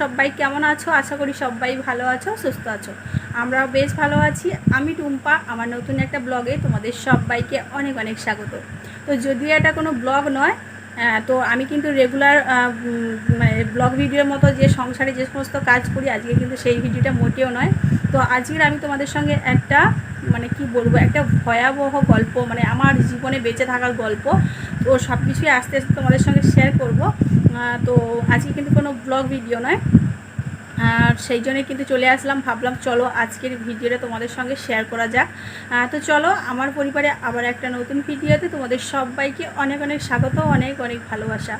সবাই কেমন আছো? আশা করি সবাই ভালো আছো, সুস্থ আছো। আমরা বেশ ভালো আছি। আমি টুম্পা, আমার নতুন একটা ব্লগে তোমাদের সবাইকে অনেক অনেক স্বাগত। তো যদিও এটা কোনো ব্লগ নয় তো আমি কিন্তু রেগুলার মানে ব্লগ ভিডিওর মতো যে সংসারে যে সমস্ত কাজ করি, আজকে কিন্তু সেই ভিডিওটা মোটেও নয়। তো আজকের আমি তোমাদের সঙ্গে একটা মানে কি বলব, একটা ভয়াবহ গল্প মানে আমার জীবনে বেঁচে থাকার গল্প, তো সব কিছুই আস্তে আস্তে তোমাদের সঙ্গে শেয়ার করব। তো আজকে কিন্তু কোনো ব্লগ ভিডিও নয়। আর সেই জন্যই কিন্তু চলে আসলাম, ভাবলাম চলো আজকের ভিডিওটা তোমাদের সঙ্গে শেয়ার করা যাক। তো চলো, আমার পরিবারে আবার একটা নতুন ভিডিওতে তোমাদের সবাইকে অনেক অনেক স্বাগত, অনেক অনেক ভালোবাসা।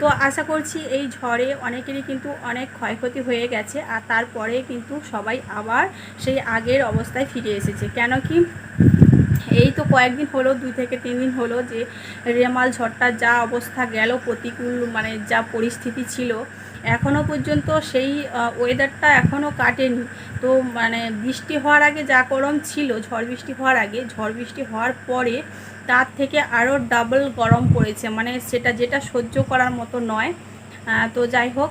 তো আশা করছি এই ঝড়ে অনেকেরই কিন্তু অনেক ক্ষয়ক্ষতি হয়ে গেছে, আর তারপরে কিন্তু সবাই আবার সেই আগের অবস্থায় ফিরে এসেছে। কেন কি? এই তো কয়েকদিন হলো, দুই থেকে তিন দিন হলো যে রেমাল ঝড়টার যা অবস্থা গেল, প্রতিকূল মানে যা পরিস্থিতি ছিল এখনও পর্যন্ত সেই ওয়েদারটা এখনও কাটেনি। তো মানে বৃষ্টি হওয়ার আগে যা গরম ছিল, ঝড় বৃষ্টি হওয়ার আগে, ঝড় বৃষ্টি হওয়ার পরে তার থেকে আরও ডাবল গরম পড়েছে। মানে সেটা যেটা সহ্য করার মতো নয়। তো যাই হোক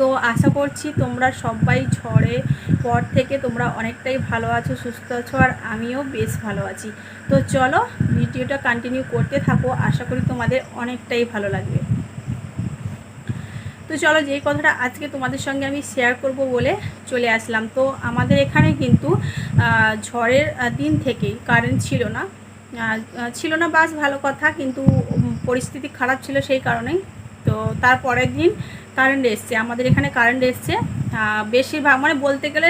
তো আশা করছি তোমরা সবাই ঝড়ে পর থেকে তোমরা অনেকটাই ভালো আছো, সুস্থ আছো, আর আমিও বেশ ভালো আছি। তো চলো ভিডিওটা কন্টিনিউ করতে থাকো, আশা করি তোমাদের অনেকটাই ভালো লাগবে। তো চলো যেই কথাটা আজকে তোমাদের সঙ্গে আমি শেয়ার করব বলে চলে আসলাম। তো আমাদের এখানে কিন্তু ঝড়ের দিন থেকেই কারেন্ট ছিল না। ছিল না বাস ভালো কথা, কিন্তু পরিস্থিতি খারাপ ছিল সেই কারণেই। তো তার পরের দিন কারেন্ট এসছে। আমাদের এখানে কারেন্ট এসছে। বেশিরভাগ মানে বলতে গেলে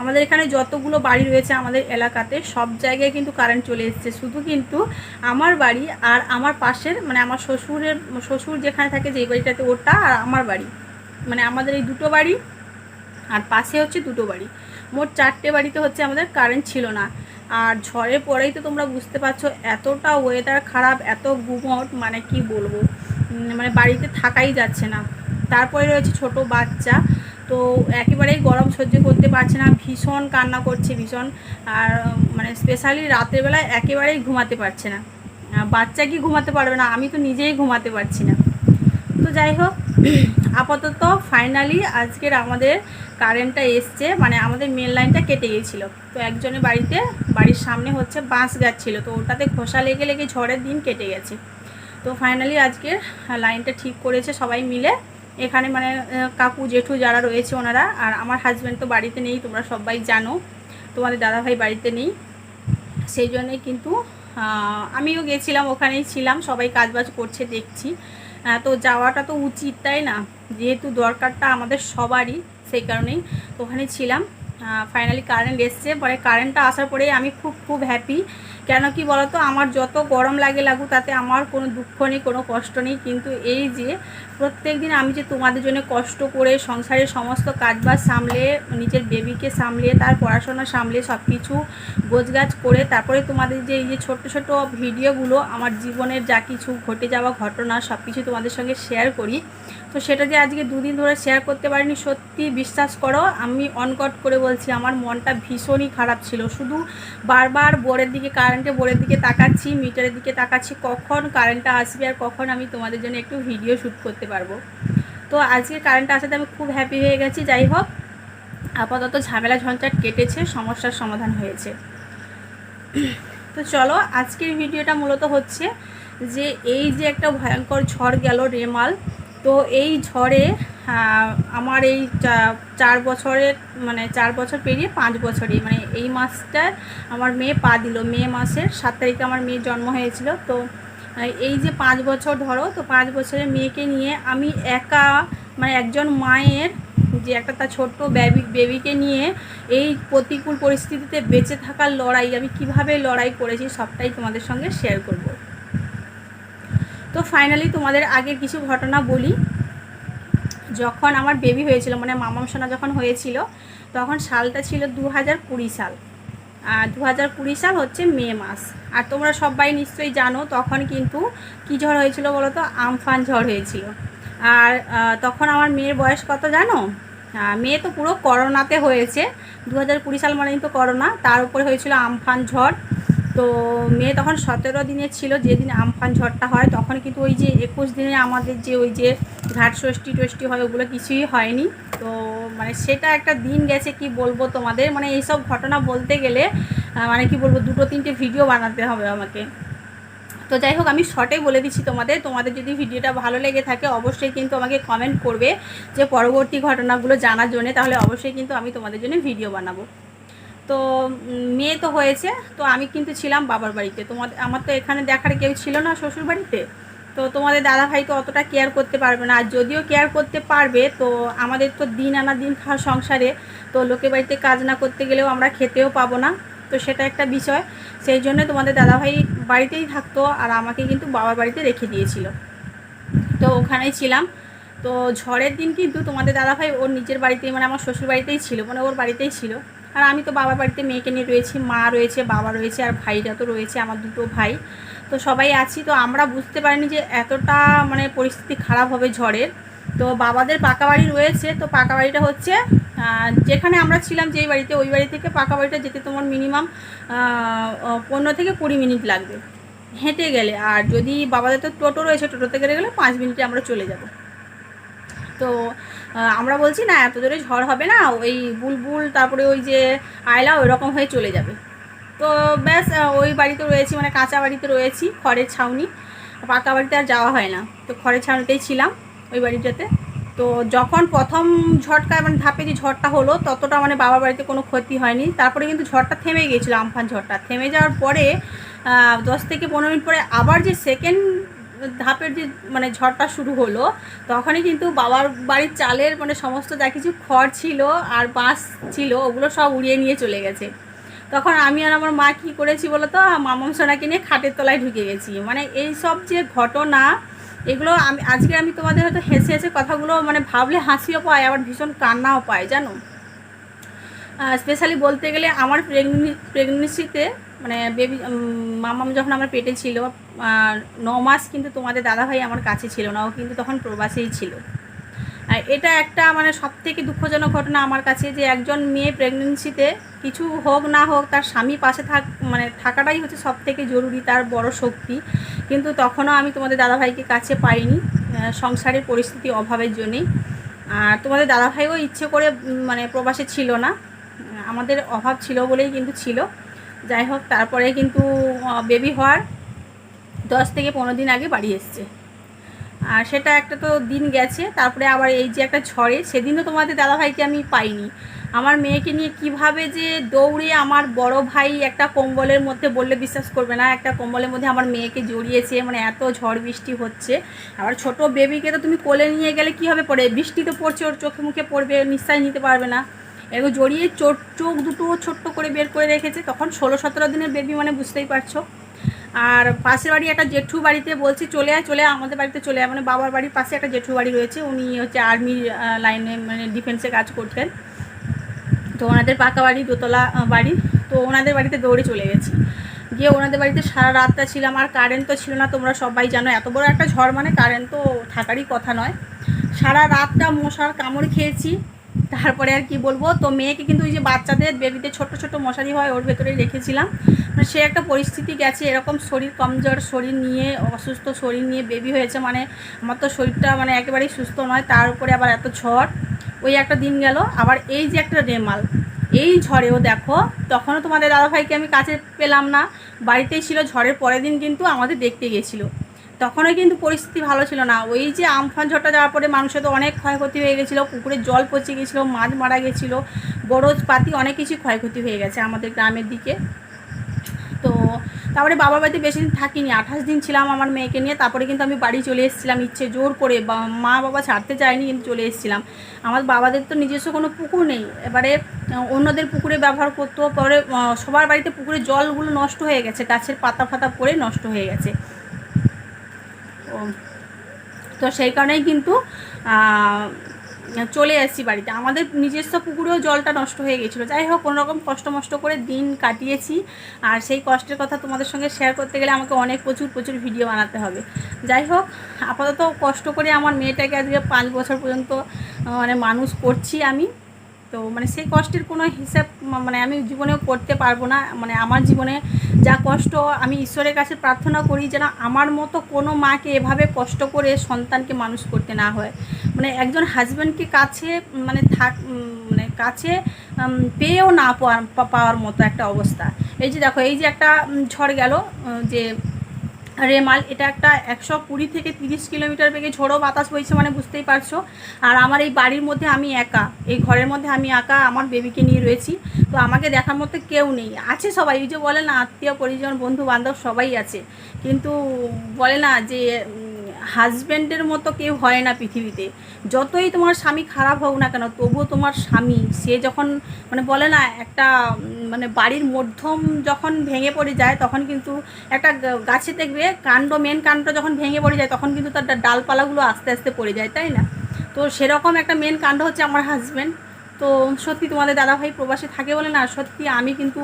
আমাদের এখানে যতগুলো বাড়ি রয়েছে আমাদের এলাকাতে, সব জায়গায় কিন্তু কারেন্ট চলে এসছে। শুধু কিন্তু আমার বাড়ি আর আমার পাশের মানে আমার শ্বশুরের, শ্বশুর যেখানে থাকে যেই বাড়িটাতে ওটা আর আমার বাড়ি। মানে আমাদের এই দুটো বাড়ি আর পাশে হচ্ছে দুটো বাড়ি। মোট চারটে বাড়িতে হচ্ছে আমাদের কারেন্ট ছিল না। আর ঝড়ের পরেই তো তোমরা বুঝতে পারছ, এতটা ওয়েদার খারাপ, এত গুমট মানে কি বলব? মানে বাড়িতে থাকাই যাচ্ছে না। তারপরে রয়েছে ছোট বাচ্চা। তো একেবারেই গরম সহ্য করতে পারছে না। ভীষণ কান্না করছে, ভীষণ। আর মানে স্পেশালি রাতের বেলায় একেবারেই ঘুমাতে পারছে না। বাচ্চা কি ঘুমাতে পারবে না? আমি তো নিজেই ঘুমাতে পারছি না। তো যাই হোক, আপাতত ফাইনালি আজকের আমাদের কারেন্টটা এসছে। মানে আমাদের মেন লাইনটা কেটে গিয়েছিল। তো একজনের বাড়িতে, বাড়ির সামনে হচ্ছে বাঁশ গাছ ছিল। তো ওটাতে খোসা লেগে লেগে ঝড়ের দিন কেটে গেছে। তো ফাইনালি আজকের লাইনটা ঠিক করেছে সবাই মিলে। এখানে মানে কাকু, জেঠু যারা রয়েছে ওনারা, আর আমার হাজব্যান্ড তো বাড়িতে নেই, তোমরা সবাই জানো। তোমাদের দাদাভাই বাড়িতে নেই। সেই জন্যই কিন্তু আমিও গেছিলাম, ওখানেই ছিলাম। সবাই কাজবাজ করছে, দেখছি। তো যাওয়াটা তো উচিত, তাই না? যেহেতু দরকারটা আমাদের সবারই, সেই কারণেই ওখানে ছিলাম। ফাইনালি কারেন্ট এসছে। পরে কারেন্টটা আসার পরেই আমি খুব খুব হ্যাপি কেন কি বলতো? আমার যত গরম লাগে লাগু তাতে আমার কোনো দুঃখ নেই, কোনো কষ্ট নেই। কিন্তু এই যে প্রত্যেক দিন আমি যে তোমাদের জন্য কষ্ট করে সংসারের সমস্ত কাজবাজ সামলে, নিজের বেবিকে সামলে, তার পড়াশোনা সামলে সব কিছু গোছগাছ করে, তারপরে তোমাদের যে এই যে ছোট্ট ছোট ভিডিওগুলো, আমার জীবনের যা কিছু ঘটে যাওয়া ঘটনা সব কিছু তোমাদের সঙ্গে শেয়ার করি। তো সেটা যে আজকে দুদিন ধরে শেয়ার করতে পারিনি, সত্যি বিশ্বাস করো, আমি অনকট করে বলছি, আমার মনটা ভীষণই খারাপ ছিল। শুধু বারবার বোর্ডের দিকে কারেন্টে বোর্ডের দিকে তাকাচ্ছি মিটারের দিকে তাকাচ্ছি, কখন কারেন্টটা আসবে আর কখন আমি তোমাদের জন্য একটু ভিডিও শ্যুট করতে পারব। তো আজকে কারেন্টটা আসাতে আমি খুব হ্যাপি হয়ে গেছি, যাই হোক। আপাতত ঝামেলা ঝঞ্ঝাট কেটেছে, সমস্যার সমাধান হয়েছে। তো চলো, আজকের ভিডিওটা মূলত হচ্ছে যে এই যে একটা ভয়ঙ্কর ঝড় গেল রেমাল, তো এই ঝড়ে আমার এই চার বছরের মানে চার বছর পেরিয়ে পাঁচ বছরই মানে এই মাসটায় আমার মেয়ে পা দিল, মে মাসের সাত তারিখে আমার মেয়ের জন্ম হয়েছিল। তো, এই যে পাঁচ বছর ধরো, তো পাঁচ বছরের মেয়েকে নিয়ে আমি একা মানে একজন মায়ের যে একটা তার ছোট্ট বেবি বেবিকে নিয়ে এই প্রতিকূল পরিস্থিতিতে বেঁচে থাকার লড়াই, আমি কীভাবে লড়াই করেছি সবটাই তোমাদের সঙ্গে শেয়ার করব। তো ফাইনালি তোমাদের আগের কিছু ঘটনা বলি। যখন আমার বেবি হয়েছিল মানে মামাম সোনা যখন হয়েছিল, তখন সালটা ছিল দু হাজার কুড়ি সাল। আর দু হাজার কুড়ি সাল হচ্ছে মে মাস। আর তোমরা সবাই নিশ্চয়ই জানো, তখন কিন্তু কী ঝড় হয়েছিল বলো তো আমফান ঝড় হয়েছিল। আর তখন আমার মেয়ের বয়স কত জানো? মেয়ে তো পুরো করোনাতে হয়েছে। দু হাজার কুড়ি সাল মানে কিন্তু করোনা। তার উপরে হয়েছিল আমফান ঝড়। তো মেয়ে তখন সতেরো দিনে ছিল, যেদিন আমফান ঝড়টা হয়, তখন কিন্তু ওই যে একুশ দিনে আমাদের যে ওই যে ঘাট ষষ্ঠী টষ্টি হয়, ওগুলো কিছুই হয়নি। তো মানে সেটা একটা দিন গেছে, কি বলব তোমাদের? মানে এইসব ঘটনা বলতে গেলে মানে কি বলব, দুটো তিনটে ভিডিও বানাতে হবে আমাকে। তো যাই হোক, আমি শর্টে বলে দিচ্ছি তোমাদের। তোমাদের যদি ভিডিওটা ভালো লেগে থাকে, অবশ্যই কিন্তু আমাকে কমেন্ট করবে যে পরবর্তী ঘটনাগুলো জানার জন্য। তাহলে অবশ্যই কিন্তু আমি তোমাদের জন্য ভিডিও বানাবো। তো মেয়ে তো হয়েছে, তো আমি কিন্তু ছিলাম বাবার বাড়িতে। তোমাদের আমার তো এখানে দেখার কেউ ছিল না শ্বশুর বাড়িতে। তো তোমাদের দাদা ভাই তো অতটা কেয়ার করতে পারবে না। আর যদিও কেয়ার করতে পারবে, তো আমাদের তো দিন আনা দিন খাওয়া সংসারে, তো লোকের বাড়িতে কাজ না করতে গেলেও আমরা খেতেও পাবো না। তো সেটা একটা বিষয়। সেই জন্য তোমাদের দাদাভাই বাড়িতেই থাকতো আর আমাকে কিন্তু বাবার বাড়িতে রেখে দিয়েছিল। তো ওখানেই ছিলাম। তো ঝড়ের দিন কিন্তু তোমাদের দাদাভাই ওর নিজের বাড়িতেই মানে আমার শ্বশুর বাড়িতেই ছিল মানে ওর বাড়িতেই ছিল। আর আমি তো বাবার বাড়িতে মেয়েকে নিয়ে রয়েছি, মা রয়েছে, বাবা রয়েছে আর ভাইরা তো রয়েছে, আমার দুটো ভাই। তো সবাই আছি, তো আমরা বুঝতে পারিনি যে এতটা মানে পরিস্থিতি খারাপ হবে ঝড়ের। তো বাবাদের পাকা বাড়ি রয়েছে, তো পাকা বাড়িটা হচ্ছে যেখানে আমরা ছিলাম যেই বাড়িতে, ওই বাড়ি থেকে পাকা বাড়িটা যেতে তোমার মিনিমাম পনেরো থেকে কুড়ি মিনিট লাগবে। হেঁটে গেলে, আর যদি বাবাদের তো টোটো রয়েছে, টোটোতে গেলে গেলে পাঁচ মিনিটে আমরা চলে যাব। তো আমরা বলছি, না, এত জোরে ঝড় হবে না, ওই বুলবুল, তারপরে ওই যে আয়লা ওই রকম হয়ে চলে যাবে। তো ব্যাস ওই বাড়িতে রয়েছি মানে কাঁচা বাড়িতে রয়েছি, খড়ের ছাউনি। পাকা বাড়িতে আর যাওয়া হয় না। তো খড়ের ছাউনিতেই ছিলাম ওই বাড়িটাতে তো যখন প্রথম ঝড়টা মানে ধাপে যে ঝড়টা হলো, ততটা মানে বাবার বাড়িতে কোনো ক্ষতি হয়নি। তারপরে কিন্তু ঝড়টা থেমে গিয়েছিল, আমফান ঝড়টা। থেমে যাওয়ার পরে দশ থেকে পনেরো মিনিট পরে আবার যে সেকেন্ড ধাপের যে মানে ঝড়টা শুরু হলো, তখনই কিন্তু বাবার বাড়ির চালের মানে সমস্ত যা কিছু খড় ছিল আর বাঁশ ছিল, ওগুলো সব উড়িয়ে নিয়ে চলে গেছে। তখন আমি আর আমার মা কি করেছি বলো তো মামাম সোনাকে নিয়ে খাটের তলায় ঢুকে গেছি। মানে এই সব যে ঘটনা, এগুলো আমি, আজকে আমি তোমাদের হয়তো হেসে হেসে কথাগুলো মানে ভাবলে হাসিও পায় আবার ভীষণ কান্নাও পায় জানো? স্পেশালি বলতে গেলে আমার প্রেগনে প্রেগনেন্সিতে মানে বেবি মামাম যখন আমার পেটে ছিল ন মাস কিন্তু তোমাদের দাদাভাই আমার কাছে ছিল না, ও কিন্তু তখন প্রবাসেই ছিল। এটা একটা মানে সব থেকে দুঃখজনক ঘটনা আমার কাছে যে একজন মেয়ে প্রেগনেন্সিতে কিছু হোক না হোক, তার স্বামী পাশে থাক মানে থাকাটাই হচ্ছে সব থেকে জরুরি, তার বড় শক্তি। কিন্তু তখনও আমি তোমাদের দাদাভাইকে কাছে পাইনি সংসারের পরিস্থিতি অভাবের জন্যেই। আর তোমাদের দাদাভাইও ইচ্ছে করে মানে প্রবাসে ছিল না, আমাদের অভাব ছিল বলেই কিন্তু ছিল। যাই হোক, তারপরে কিন্তু বেবি হওয়ার দশ থেকে পনেরো দিন আগে বাড়ি এসছে। আর সেটা একটা তো দিন গেছে, তারপরে আবার এই যে একটা ঝড়ে, সেদিনও তোমাদের দাদাভাইকে আমি পাইনি। আমার মেয়েকে নিয়ে কীভাবে যে দৌড়ে আমার বড় ভাই একটা কম্বলের মধ্যে বললে বিশ্বাস করবে না, একটা কম্বলের মধ্যে আমার মেয়েকে জড়িয়েছে মানে এত ঝড় বৃষ্টি হচ্ছে। আবার ছোট বেবিকে তো তুমি কোলে নিয়ে গেলে কি হবে পড়ে? বৃষ্টি তো পড়ছে, ওর চোখে মুখে পড়বে নিশ্চয় নিতে পারবে না। এরকম জড়িয়ে চোখ চোখ দুটো ছোট্ট করে বের করে রেখেছে। তখন ষোলো, সতেরো দিনের বেবি মানে বুঝতেই পারছ। আর পাশের বাড়ি একটা জেঠু বাড়িতে বলছি, চলে আয় চলে আয়, আমাদের বাড়িতে চলে আয়। মানে বাবার বাড়ির পাশে একটা জেঠু বাড়ি রয়েছে। উনি হচ্ছে আর্মির লাইনে মানে ডিফেন্সে কাজ করতেন। তো ওনাদের পাকা বাড়ি, দোতলা বাড়ি। তো ওনাদের বাড়িতে দৌড়ে চলে গেছি। গিয়ে ওনাদের বাড়িতে সারা রাতটা ছিলাম। আর কারেন্ট তো ছিল না, তোমরা সবাই জানো। এত বড় একটা ঝড় মানে কারেন্ট তো থাকারই কথা নয়। সারা রাতটা মশার কামড় খেয়েছি। তারপরে আর কি বলব, তো মেয়েকে কিন্তু ওই যে বাচ্চাদের বেবিতে ছোট ছোট মশারি হয় ওর ভেতরে রেখেছিলাম। মানে সে একটা পরিস্থিতি গেছে, এরকম শরীর কমজোর, শরীর নিয়ে, অসুস্থ শরীর নিয়ে বেবি হয়েছে। মানে আমার তো শরীরটা মানে একেবারেই সুস্থ নয়, তার উপরে আবার এত ঝড়। ওই একটা দিন গেল, আবার এই যে একটা রেমাল, এই ঝড়েও দেখো, তখনও তোমাদের দাদাভাইকে আমি কাছে পেলাম না। বাড়িতেই ছিল, ঝড়ের পরের দিন কিন্তু আমাদের দেখতে গেছিল তখনও কিন্তু পরিস্থিতি ভালো ছিল না। ওই যে আমফান ঝড়টা যাওয়ার পরে মানুষের তো অনেক ক্ষয়ক্ষতি হয়ে গেছিল, পুকুরে জল পচে গেছিল, মাছ মারা গেছিল বড় পাতি অনেক কিছু ক্ষয়ক্ষতি হয়ে গেছে আমাদের গ্রামের দিকে। তো তারপরে বাবার বাড়িতে বেশি দিন থাকিনি, আঠাশ দিন ছিলাম আমার মেয়েকে নিয়ে, তারপরে কিন্তু আমি বাড়ি চলে এসেছিলাম ইচ্ছে জোর করে মা বাবা ছাড়তে চায়নি কিন্তু চলে এসেছিলাম। আমার বাবাদের তো নিজস্ব কোনো পুকুর নেই, এবারে অন্যদের পুকুরে ব্যবহার করতো পরে সবার বাড়িতে পুকুরে জলগুলো নষ্ট হয়ে গেছে, গাছের পাতা ফাতা পড়ে নষ্ট হয়ে গেছে। তো সেই কারণেই কিন্তু চলে এসেছি বাড়িতে। আমাদের নিজস্ব পুকুরেও জলটা নষ্ট হয়ে গেছিল। যাই হোক, কোনোরকম কষ্ট মষ্ট করে দিন কাটিয়েছি। আর সেই কষ্টের কথা তোমাদের সঙ্গে শেয়ার করতে গেলে আমাকে অনেক প্রচুর প্রচুর ভিডিও বানাতে হবে। যাই হোক, আপাতত কষ্ট করে আমার মেয়েটাকে আজকে পাঁচ বছর পর্যন্ত মানে মানুষ করছি আমি। তো মানে সেই কষ্টের কোনো হিসাব মানে আমি জীবনেও করতে পারব না। মানে আমার জীবনে যা কষ্ট, আমি ঈশ্বরের কাছে প্রার্থনা করি যেন আমার মতো কোনো মাকে এভাবে কষ্ট করে সন্তানকে মানুষ করতে না হয়। মানে একজন হাজব্যান্ডকে কাছে মানে থাক মানে কাছে পেয়েও না পাওয়ার মতো একটা অবস্থা। এই যে দেখো, এই যে একটা ঝড় গেল যে রেমাল এটা একটা একশো কুড়ি থেকে তিরিশ কিলোমিটার বেগে ঝোড়ো বাতাস বইছে মানে বুঝতেই পারছ। আর আমার এই বাড়ির মধ্যে আমি একা, এই ঘরের মধ্যে আমি একা, আমার বেবিকে নিয়ে রয়েছি। তো আমাকে দেখার মতো কেউ নেই। আছে সবাই, এই যে বলে না, আত্মীয়, পরিজন বন্ধু বান্ধব সবাই আছে। কিন্তু বলে না যে হাজব্যান্ডের মতো কেউ হয় না পৃথিবীতে। যতই তোমার স্বামী খারাপ হোক না কেন, তবুও তোমার স্বামী, সে যখন মানে বলে না, একটা মানে বাড়ির মধ্যম যখন ভেঙে পড়ে যায়, তখন কিন্তু একটা গাছে দেখবে কাণ্ড মেন কাণ্ড যখন ভেঙে পড়ে যায়, তখন কিন্তু তার ডালপালাগুলো আস্তে আস্তে পড়ে যায়, তাই না? তো সেরকম একটা মেন কাণ্ড হচ্ছে আমার হাজব্যান্ড তো সত্যি তোমাদের দাদাভাই প্রবাসে থাকে বলে না, সত্যি আমি কিন্তু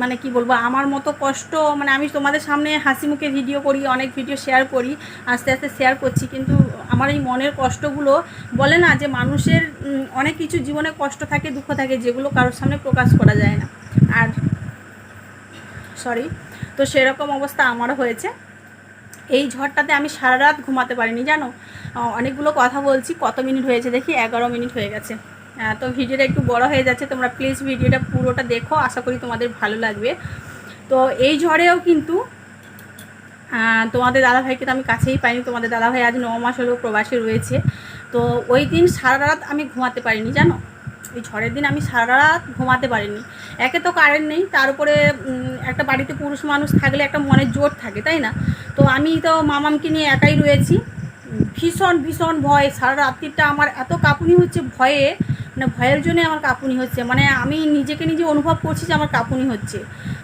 মানে কি বলব, আমার মতো কষ্ট মানে আমি তোমাদের সামনে হাসি মুখে ভিডিও করি, অনেক ভিডিও শেয়ার করি, আস্তে আস্তে শেয়ার করছি, কিন্তু আমার এই মনের কষ্টগুলো বলে না যে মানুষের অনেক কিছু জীবনে কষ্ট থাকে, দুঃখ থাকে, যেগুলো কারোর সামনে প্রকাশ করা যায় না। আর সরি তো সেরকম অবস্থা আমারও হয়েছে। এই ঝড়টাতে আমি সারা রাত ঘুমাতে পারিনি, জানো? অনেকগুলো কথা বলছি, কত মিনিট হয়েছে দেখি? এগারো মিনিট হয়ে গেছে। তো ভিডিওটা একটু বড় হয়ে যাচ্ছে, তোমরা প্লিজ ভিডিওটা পুরোটা দেখো, আশা করি তোমাদের ভালো লাগবে। তো এই ঝড়েও কিন্তু তোমাদের দাদাভাইকে তো আমি কাছেই পাইনি, তোমাদের দাদাভাই আজ ন মাস হলেও প্রবাসে রয়েছে। তো ওই দিন সারা রাত আমি ঘুমাতে পারিনি, জানো? ওই ঝড়ের দিন আমি সারা রাত ঘুমাতে পারিনি। একে তো কারেন্ট নেই, তার উপরে একটা বাড়িতে পুরুষ মানুষ থাকলে একটা মনের জোর থাকে, তাই না? তো আমি তো মামামকে নিয়ে একাই রয়েছি। ভীষণ ভীষণ ভয়, সারা রাত্রিটা আমার এত কাঁপুনি হচ্ছে ভয়ে মানে ভয়ের জন্যে আমার কাঁপুনি হচ্ছে। মানে আমি নিজেকে নিজে অনুভব করছি যে আমার কাঁপুনি হচ্ছে।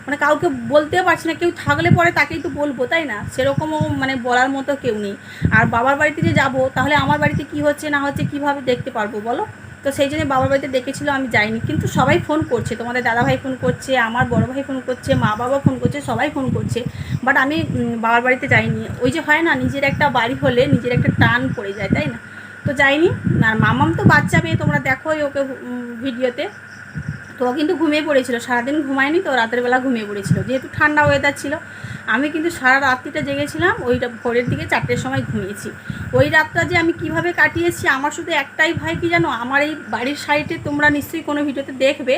মানে কাউকে বলতেও পারছি না, কেউ থাকলে পরে তাকেই তো বলব, তাই না? সেরকমও মানে বলার মতো কেউ নেই। আর বাবার বাড়িতে যে যাব, তাহলে আমার বাড়িতে কি হচ্ছে, না হচ্ছে, কীভাবে দেখতে পারব বলো? তো সেই জন্য বাবার বাড়িতে ডেকেছিল আমি যাইনি। কিন্তু সবাই ফোন করছে, তোমাদের দাদাভাই ফোন করছে, আমার বড় ভাই ফোন করছে, মা বাবা ফোন করছে, সবাই ফোন করছে। বাট আমি বাবার বাড়িতে যাইনি। ওই যে হয় না, নিজের একটা বাড়ি হলে নিজের একটা টান পড়ে যায়, তাই না? তো যাইনি। আর মামাম তো বাচ্চা মেয়ে, তোমরা দেখোই ওকে ভিডিওতে। তো ও কিন্তু ঘুমিয়ে পড়েছিল, সারাদিন ঘুমায়নি তো, রাতের বেলা ঘুমিয়ে পড়েছিল। যেহেতু ঠান্ডা ওয়েদার ছিল, আমি কিন্তু সারা রাত্রিটা জেগেছিলাম, ওইটা ভোরের দিকে চারটের সময় ঘুমিয়েছি। ওই রাতটা যে আমি কীভাবে কাটিয়েছি, আমার শুধু একটাই ভয় কি জানো? আমার এই বাড়ির সাইডে তোমরা নিশ্চয়ই কোনো ভিডিওতে দেখবে,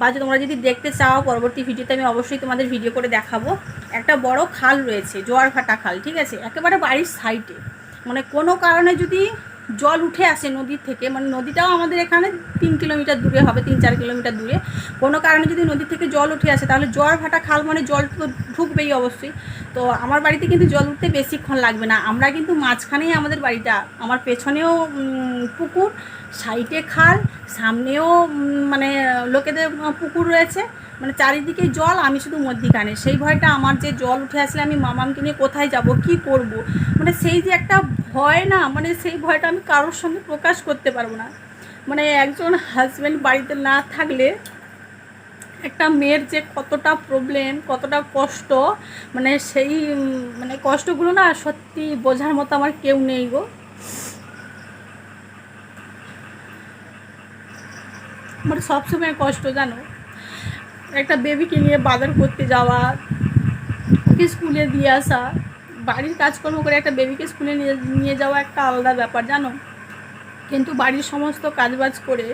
বা তোমরা যদি দেখতে চাও, পরবর্তী ভিডিওতে আমি অবশ্যই তোমাদের ভিডিও করে দেখাবো। একটা বড় খাল রয়েছে জোয়ার ভাটা খাল, ঠিক আছে? একেবারে বাড়ির সাইডে মানে কোনো কারণে যদি জল উঠে আসে নদীর থেকে মানে নদীটাও আমাদের এখানে তিন কিলোমিটার দূরে হবে, তিন চার কিলোমিটার দূরে। কোনো কারণে যদি নদী থেকে জল উঠে আসে, তাহলে জোয়ার ভাটা খাল মানে জল তো ঢুকবেই অবশ্যই। তো আমার বাড়িতে কিন্তু জল উঠতে বেশিক্ষণ লাগবে না। আমরা কিন্তু মাঝখানেই আমাদের বাড়িটা, আমার পেছনেও পুকুর, সাইডে খাল, সামনেও মানে লোকেদের পুকুর রয়েছে। মানে চারিদিকে জল, আমি শুধু মধ্যিখানে। সেই ভয়টা আমার যে জল উঠে আসলে আমি মামামকে নিয়ে কোথায় যাব, কি করব? মানে সেই যে একটা ভয় না মানে সেই ভয়টা আমি কারোর সঙ্গে প্রকাশ করতে পারব না। মানে একজন হাজব্যান্ড বাড়িতে না থাকলে একটা মেয়ের যে কতটা প্রবলেম কতটা কষ্ট মানে সেই মানে কষ্টগুলো না সত্যি বোঝার মতো আমার কেউ নেই গো। আমার সবসময় কষ্ট, জানো? একটা বেবিকে নিয়ে বাজার করতে যাওয়া স্কুলে দিয়ে আসা বাড়ির কাজকর্ম করে একটা বেবিকে স্কুলে নিয়ে নিয়ে যাওয়া একটা আলাদা ব্যাপার, জানো? কিন্তু বাড়ির সমস্ত কাজবাজ করে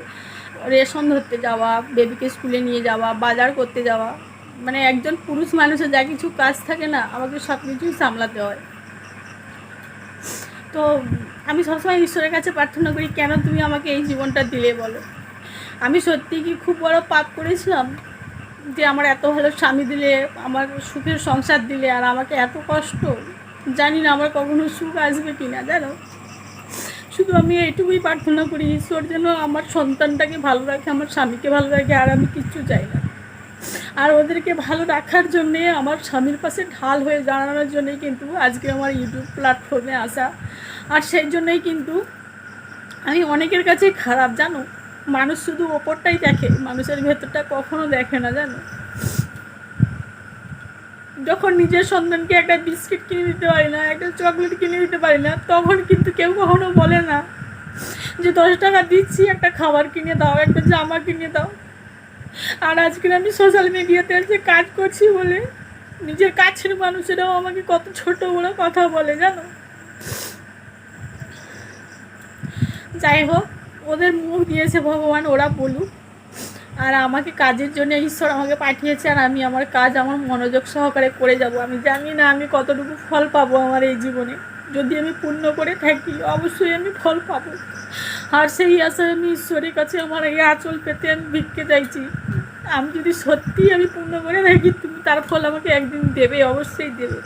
রেশন ধরতে যাওয়া বেবিকে স্কুলে নিয়ে যাওয়া, বাজার করতে যাওয়া মানে একজন পুরুষ মানুষের যা কিছু কাজ থাকে না, আমাকে সব কিছুই সামলাতে হয়। তো আমি সবসময় ঈশ্বরের কাছে প্রার্থনা করি, কেন তুমি আমাকে এই জীবনটা দিলে বলো? আমি সত্যি কি খুব বড় পাপ করেছিলাম যে আমার এত ভালো স্বামী দিলে, আমার সুখের সংসার দিলে, আর আমাকে এত কষ্ট জানি না আমার কখনো সুখ আসবে কি না জানো? শুধু আমি এইটুকুই প্রার্থনা করি, ঈশ্বর যেন আমার সন্তানটাকে ভালো রাখে, আমার স্বামীকে ভালো রাখে, আর আমি কিচ্ছু চাই না। আর ওদেরকে ভালো রাখার জন্যে, আমার স্বামীর পাশে ঢাল হয়ে দাঁড়ানোর জন্যই কিন্তু আজকে আমার ইউটিউব প্ল্যাটফর্মে আসা। আর সেই জন্যই কিন্তু আমি অনেকের কাছে খারাপ, জানো? মানুষ শুধু ওপরটাই দেখে, মানুষের ভেতরটা কখনো দেখে না, জানো? যখন নিজের সন্তানকে একটা বিস্কিট কিনে দিতে পারি না, একটা চকলেট কিনে দিতে পারি না, তখন কিন্তু কেউ কখনো বলে না যে দশ টাকা দিচ্ছি, একটা খাবার কিনে দাও, একটা জামা কিনে দাও। আর আজকে আমি সোশ্যাল মিডিয়াতে যে কাজ করছি বলে নিজের কাছের মানুষেরাও আমাকে কত ছোট বড় কথা বলে জানো? যাই হোক, ওদের মুখ দিয়েছে ভগবান, ওরা বলুক। আর আমাকে কাজের জন্য ঈশ্বর আমাকে পাঠিয়েছে আর আমি আমার কাজ আমার মনোযোগ সহকারে করে যাব। আমি জানি না আমি কতটুকু ফল পাবো আমার এই জীবনে। যদি আমি পূর্ণ করে থাকি, অবশ্যই আমি ফল পাবো। আর সেই আশায় আমি ঈশ্বরের কাছে আমার এই আঁচল পেতে আমি ভিক্ষে চাইছি। আমি যদি সত্যি আমি পূর্ণ করে থাকি, তুমি তার ফল আমাকে একদিন দেবে, অবশ্যই দেবে।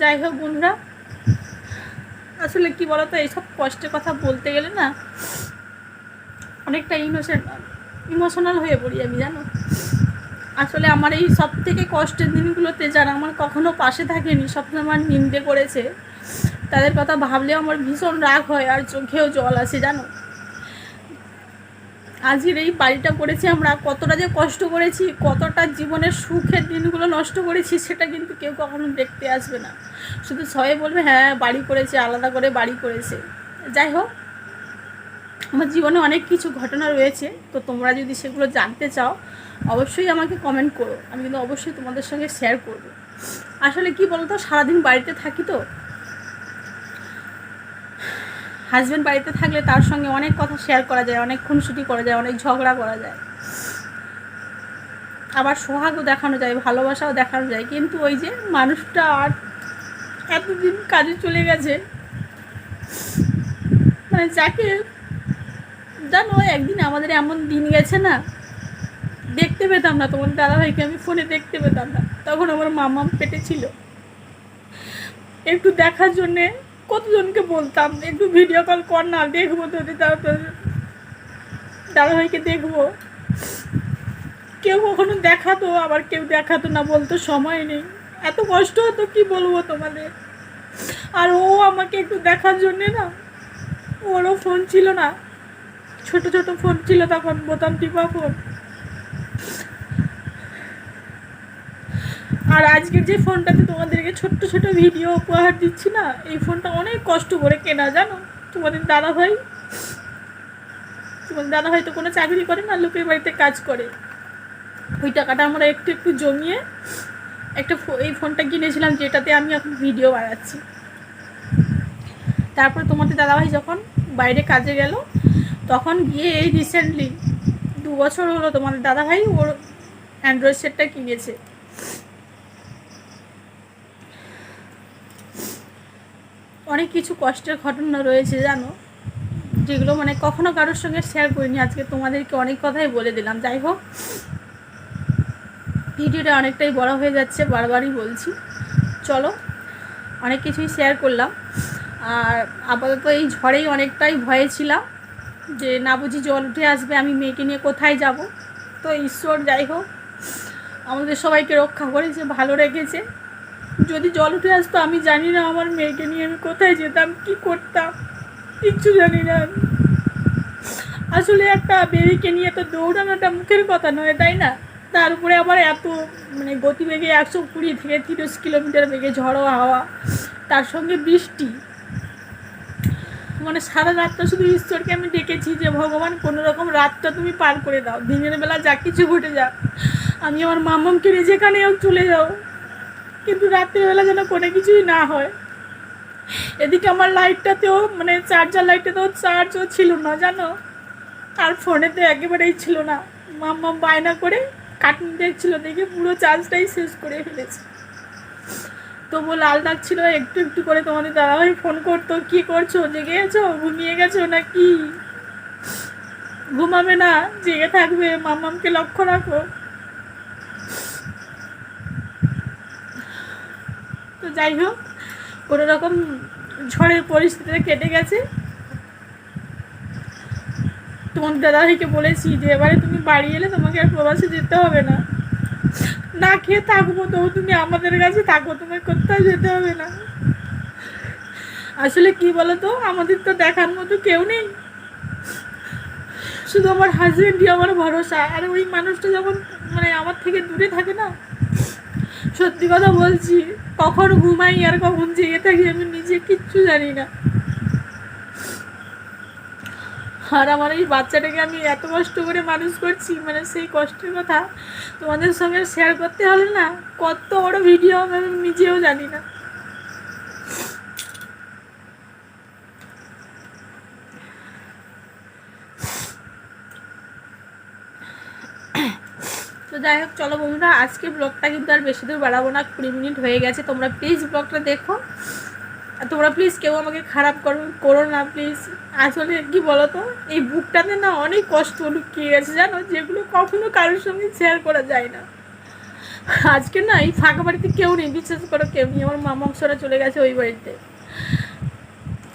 যাই হোক বন্ধুরা, আসলে কি বলতো, এইসব কষ্টের কথা বলতে গেলে না, অনেকটা ইনোসেন্ট ইমোশনাল হয়ে পড়ি আমি, জানো? আসলে আমার এই সব থেকে কষ্টের দিনগুলোতে যারা আমার কখনো পাশে থাকেনি সবসময় আমার নিন্দে করেছে, তাদের কথা ভাবলেও আমার ভীষণ রাগ হয় আর চোখেও জল আসে, জানো? আজকের এই বাড়িটা করেছি আমরা, কতটা যে কষ্ট করেছি, কতটা জীবনের সুখের দিনগুলো নষ্ট করেছি, সেটা কিন্তু কেউ কখনো দেখতে আসবে না। শুধু সবাই বলবে হ্যাঁ বাড়ি করেছে, আলাদা করে বাড়ি করেছে। যাই হোক, আমার জীবনে অনেক কিছু ঘটনা রয়েছে, তো তোমরা যদি সেগুলো জানতে চাও, অবশ্যই আমাকে কমেন্ট করো। আমি কিন্তু অবশ্যই তোমাদের সঙ্গে শেয়ার করব। আসলে কি বলতো, সারাদিন বাড়িতে থাকি তো হাজব্যান্ড বাড়িতে থাকলে তার সঙ্গে অনেক কথা শেয়ার করা যায়, অনেক খুনসুটি করা যায়, অনেক ঝগড়া করা যায়। আবার সোহাগও দেখানো যায়, ভালোবাসাও দেখানো যায়, কিন্তু ওই যে মানুষটা আর এতদিন কাজে চলে গেছে মানে যাকে, জানো, একদিন আমাদের এমন দিন গেছে না, দেখতে পেতাম না তোমার দাদাভাইকে আমি ফোনে দেখতে পেতাম না, তখন আমার মামা পেটে ছিল। একটু দেখার জন্যে কতজনকে বলতাম, একটু ভিডিও কল কর না, দেখব তোদের দাদা তোদের দাদাভাইকে দেখব। কেউ কখনো দেখাতো, আবার কেউ দেখাতো না, বলতো সময় নেই। এত কষ্ট হতো, কি বলব তোমাদের? আর ও আমাকে একটু দেখার জন্যে না, ওরও ফোন ছিল না। ছোট ছোট ফোন ছিল তখন বোতাম টিপা ফোন আর আজকের যে ফোনটাতে তোমাদেরকে ছোট্ট ছোট ভিডিও উপহার দিচ্ছি না, এই ফোনটা অনেক কষ্ট করে কেনা, জানো? তোমাদের দাদা ভাই তোমাদের দাদা ভাই তো কোনো চাকরি করে না, লোকের বাড়িতে কাজ করে। ওই টাকাটা আমরা একটু একটু জমিয়ে একটা এই ফোনটা কিনেছিলাম, যেটাতে আমি এখন ভিডিও বানাচ্ছি। তারপরে তোমাদের দাদাভাই যখন বাইরে কাজে গেল, তখন গিয়ে এই রিসেন্টলি দু বছর হলো তোমাদের দাদাভাই ওর অ্যান্ড্রয়েড সেটটা কিনেছে। অনেক কিছু কষ্টের ঘটনা রয়েছে, জানো? যেগুলো মানে কখনো কারোর সঙ্গে শেয়ার করিনি। আজকে তোমাদেরকে অনেক কথাই বলে দিলাম। যাই হোক, ভিডিওটা অনেকটাই বড় হয়ে যাচ্ছে, বারবারই বলছি। চলো, অনেক কিছুই শেয়ার করলাম। আর আপাতত এই ঝড়েই অনেকটাই ভয়ে ছিলাম যে না বুঝি জল উঠে আসবে, আমি মেয়েকে নিয়ে কোথায় যাব? তো ঈশ্বর, যাই হোক, আমাদের সবাইকে রক্ষা করেছে, ভালো রেখেছে। যদি জল উঠে আসতো, আমি জানি না আমার মেয়েকে নিয়ে আমি কোথায় যেতাম, কি করতাম, কিচ্ছু জানি না। আসলে একটা বেবিকে নিয়ে তো দৌড়ানোটা মুখের কথা নয়, তাই না? তার উপরে আবার এত মানে গতিবেগে একশো কুড়ি থেকে তিরিশ কিলোমিটার বেগে ঝড়ো হাওয়া, তার সঙ্গে বৃষ্টি। মানে সারা রাতটা শুধু ঈশ্বরকে আমি ডেকেছি যে, ভগবান কোনো রকম রাতটা তুমি পার করে দাও। দিনের বেলা যা কিছু ঘটে যাক। আমি আমার মামামকে নিয়ে যেখানে চলে যাও কিন্তু রাত্রিবেলা যেন কোনো কিছুই না হয়। এদিকে আমার লাইটটাতেও মানে চার্জার লাইটটাতেও চার্জও ছিল না, জানো? আর ফোনেতে একেবারেই ছিল না। মাম্মা বায়না করে কার্টুন দেখছিল দেখে পুরো চার্জটাই শেষ করে ফেলেছে। তবু লাল ছিল, একটু একটু করে তোমাদের দাদাভাই ফোন করতো, কি করছ? জেগে গেছো ঘুমিয়ে গেছো না কি ঘুমাবে না, জেগে থাকবে, মাম্মামকে লক্ষ্য রাখো। তো যাই হোক, কোনো রকম ঝড়ের পরিস্থিতিটা কেটে গেছে। তোমার দাদাভাইকে বলেছি যে, এবারে তুমি বাড়ি এলে তোমাকে আর প্রবাসে যেতে হবে না। না খেয়ে থাকব তবু তুমি আমাদের কাছে থাকো, তোমায় কোথাও যেতে হবে না। আসলে কি বলো তো আমাদের তো দেখার মতো কেউ নেই। শুধু আমার হাজব্যান্ডই আমার ভরসা, আর ওই মানুষটা যখন মানে আমার থেকে দূরে থাকে না সত্যি কথা বলছি, কখন ঘুমাই আর কখন জেগে থাকি আমি নিজে কিচ্ছু জানি না। আর আমার এই বাচ্চাটাকে আমি এত কষ্ট করে মানুষ করছি মানে সেই কষ্টের কথা তোমাদের সঙ্গে শেয়ার করতে হলে না, কত বড় ভিডিও আমি নিজেও জানি না। তো যাই হোক, চলো বন্ধুরা আজকে ব্লগটা কিন্তু আর বেশি দূর বাড়াবো না, কুড়ি মিনিট হয়ে গেছে। তোমরা প্লিজ ব্লগটা দেখো। আর তোমরা প্লিজ কেউ আমাকে খারাপ করো করো না প্লিজ আসলে কি বলো তো এই বুকটাতে না অনেক কষ্ট লুকিয়ে গেছে, জানো? যেগুলো কখনো কারোর সঙ্গে শেয়ার করা যায় না। আজকে না এই ফাঁকা বাড়িতে কেউ নেই, বিশ্বাস করো কেউ নেই, আমার মামা অংশরা চলে গেছে ওই বাড়িতে।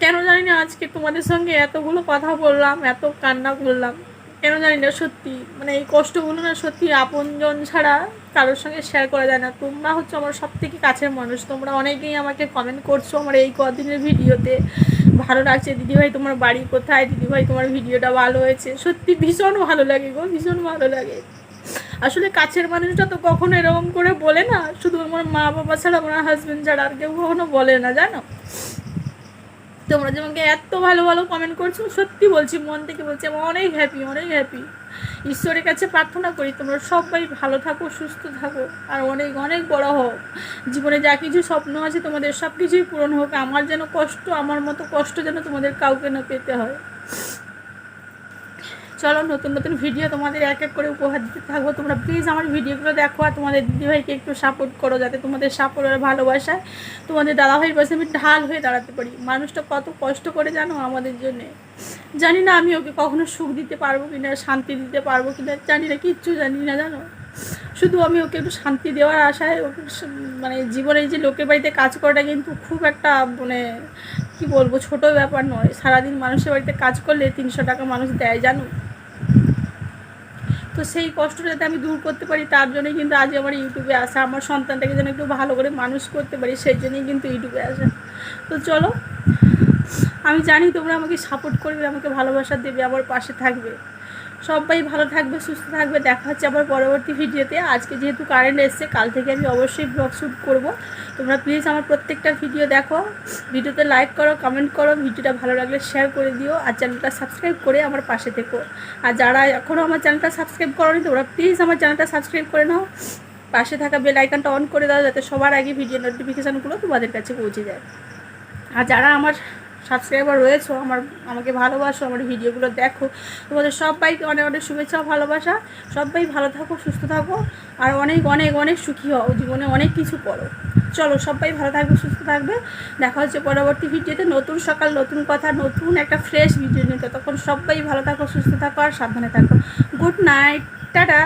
কেন জানি না আজকে তোমাদের সঙ্গে এতগুলো কথা বললাম, এত কান্না করলাম। কেন জানি না, সত্যি। মানে এই কষ্টগুলো না সত্যি আপনজন ছাড়া কারোর সঙ্গে শেয়ার করা যায় না। তোমরা হচ্ছে আমার সব থেকে কাছের মানুষ। তোমরা অনেকেই আমাকে কমেন্ট করছ আমার এই কদিনের ভিডিওতে। ভালো লাগছে, দিদিভাই, তোমার বাড়ি কোথায়? দিদিভাই, তোমার ভিডিওটা ভালো হয়েছে। সত্যি ভীষণ ভালো লাগে গো, ভীষণ ভালো লাগে। আসলে কাছের মানুষটা তো কখনো এরকম করে বলে না। শুধু আমার মা বাবা ছাড়া, আমার হাজব্যান্ড ছাড়া আর কেউ কখনো বলে না, জানো? তোমরা যে আমাকে এত ভালো ভালো কমেন্ট করছ, সত্যি বলছি, মন থেকে বলছি, আমি অনেক হ্যাপি অনেক হ্যাপি ঈশ্বরের কাছে প্রার্থনা করি, তোমরা সবাই ভালো থাকো, সুস্থ থাকো, আর অনেক অনেক বড় হোক। জীবনে যা কিছু স্বপ্ন আছে, তোমাদের সব কিছুই পূরণ হোক। আমার যেন কষ্ট, আমার মতো কষ্ট যেন তোমাদের কাউকে না পেতে হয়। চলো নতুন নতুন ভিডিও তোমাদের এক এক করে উপহার দিতে থাকব। তোমরা প্লিজ আমার ভিডিওগুলো দেখো আর তোমাদের দিদিভাইকে একটু সাপোর্ট করো যাতে তোমাদের সাপোর্ট আর ভালোবাসায় তোমাদের দাদাভাইয়ের পাশে আমি ঢাল হয়ে দাঁড়াতে পারি। মানুষটা কত কষ্ট করে জানো আমাদের জন্যে। জানি না আমি ওকে কখনো সুখ দিতে পারব কি না শান্তি দিতে পারব কি না জানি না, কিচ্ছু জানি না জানো। শুধু আমি ওকে একটু শান্তি দেওয়ার আশায় ওকে মানে জীবনে যে লোকের বাড়িতে কাজ করাটা কিন্তু খুব একটা মানে কি বলব, ছোট ব্যাপার নয়। সারাদিন মানুষের বাড়িতে কাজ করলে তিনশো টাকা মানুষ দেয় জানো। তো সেই কষ্টটা যাতে আমি দূর করতে পারি, তার জন্যই কিন্তু আজ আমার ইউটিউবে আসা। আমার সন্তানটাকে যেন একটু ভালো করে মানুষ করতে পারি, সেই জন্যই কিন্তু ইউটিউবে আসা। তো চলো, আমি জানি তোমরা আমাকে সাপোর্ট করবে, আমাকে ভালোবাসা দেবে, আমার পাশে থাকবে। সবাই ভালো থাকবে, সুস্থ থাকবে। দেখা হচ্ছে আবার পরবর্তী ভিডিওতে। আজকে যেহেতু কারেন্ট এসছে, কাল থেকে আমি অবশ্যই ব্লগ শ্যুট করব। তোমরা প্লিজ আমার প্রত্যেকটা ভিডিও দেখো। ভিডিওতে লাইক করো কমেন্ট করো, ভিডিওটা ভালো লাগলে শেয়ার করে দিও আর চ্যানেলটা সাবস্ক্রাইব করে আমার পাশে থেকো। আর যারা এখনও আমার চ্যানেলটা সাবস্ক্রাইব করোনি, তোমরা প্লিজ আমার চ্যানেলটা সাবস্ক্রাইব করে নাও। পাশে থাকা বেল আইকনটা অন করে দাও, যাতে সবার আগে ভিডিও নোটিফিকেশানগুলো তোমাদের কাছে পৌঁছে যায়। আর যারা আমার সাবস্ক্রাইবার রয়েছো, আমার, আমাকে ভালোবাসো, আমার ভিডিওগুলো দেখো। তোমাদের সবাইকে অনেক অনেক শুভেচ্ছা, ভালোবাসা। সবাই ভালো থাকো, সুস্থ থাকো, আর অনেক অনেক অনেক সুখী হও, জীবনে অনেক কিছু করো। চলো, সবাই ভালো থাকবে, সুস্থ থাকবে। দেখা হচ্ছে পরবর্তী ভিডিওতে, নতুন সকাল, নতুন কথা, নতুন একটা ফ্রেশ ভিডিও নিতে তখন সবাই ভালো থাকো, সুস্থ থাকো, আর সাবধানে থাকো। Good night tata!